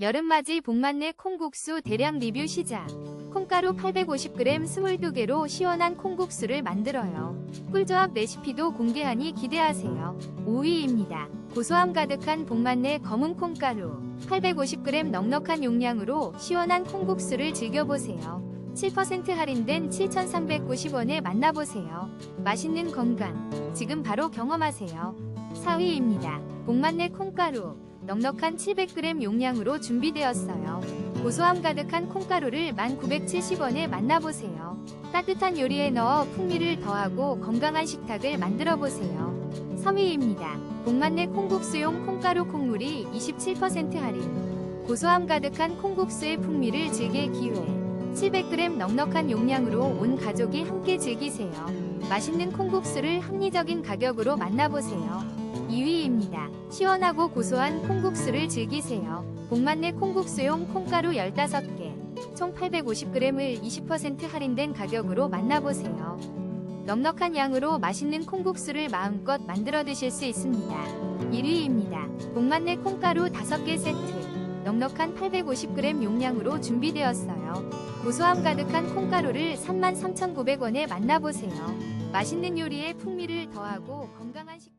여름맞이 복만내 콩국수 대량 리뷰 시작. 콩가루 850g 22개로 시원한 콩국수를 만들어요. 꿀조합 레시피도 공개하니 기대하세요. 5위입니다. 고소함 가득한 복만내 검은 콩가루 850g 넉넉한 용량으로 시원한 콩국수를 즐겨보세요. 7% 할인된 7,390원에 만나보세요. 맛있는 건강 지금 바로 경험하세요. 4위입니다. 복만내 콩가루 넉넉한 700g 용량으로 준비되었어요. 고소함 가득한 콩가루를 1,970원에 만나보세요. 따뜻한 요리에 넣어 풍미를 더하고 건강한 식탁을 만들어 보세요. 3위입니다. 복만내 콩국수용 콩가루 콩물이 27% 할인. 고소함 가득한 콩국수의 풍미를 즐길 기회. 700g 넉넉한 용량으로 온 가족이 함께 즐기세요. 맛있는 콩국수를 합리적인 가격으로 만나보세요. 2위입니다. 시원하고 고소한 콩국수를 즐기세요. 복만내 콩국수용 콩가루 15개, 총 850g을 20% 할인된 가격으로 만나보세요. 넉넉한 양으로 맛있는 콩국수를 마음껏 만들어 드실 수 있습니다. 1위입니다. 복만내 콩가루 5개 세트, 넉넉한 850g 용량으로 준비되었어요. 고소함 가득한 콩가루를 33,900원에 만나보세요. 맛있는 요리에 풍미를 더하고 건강한 식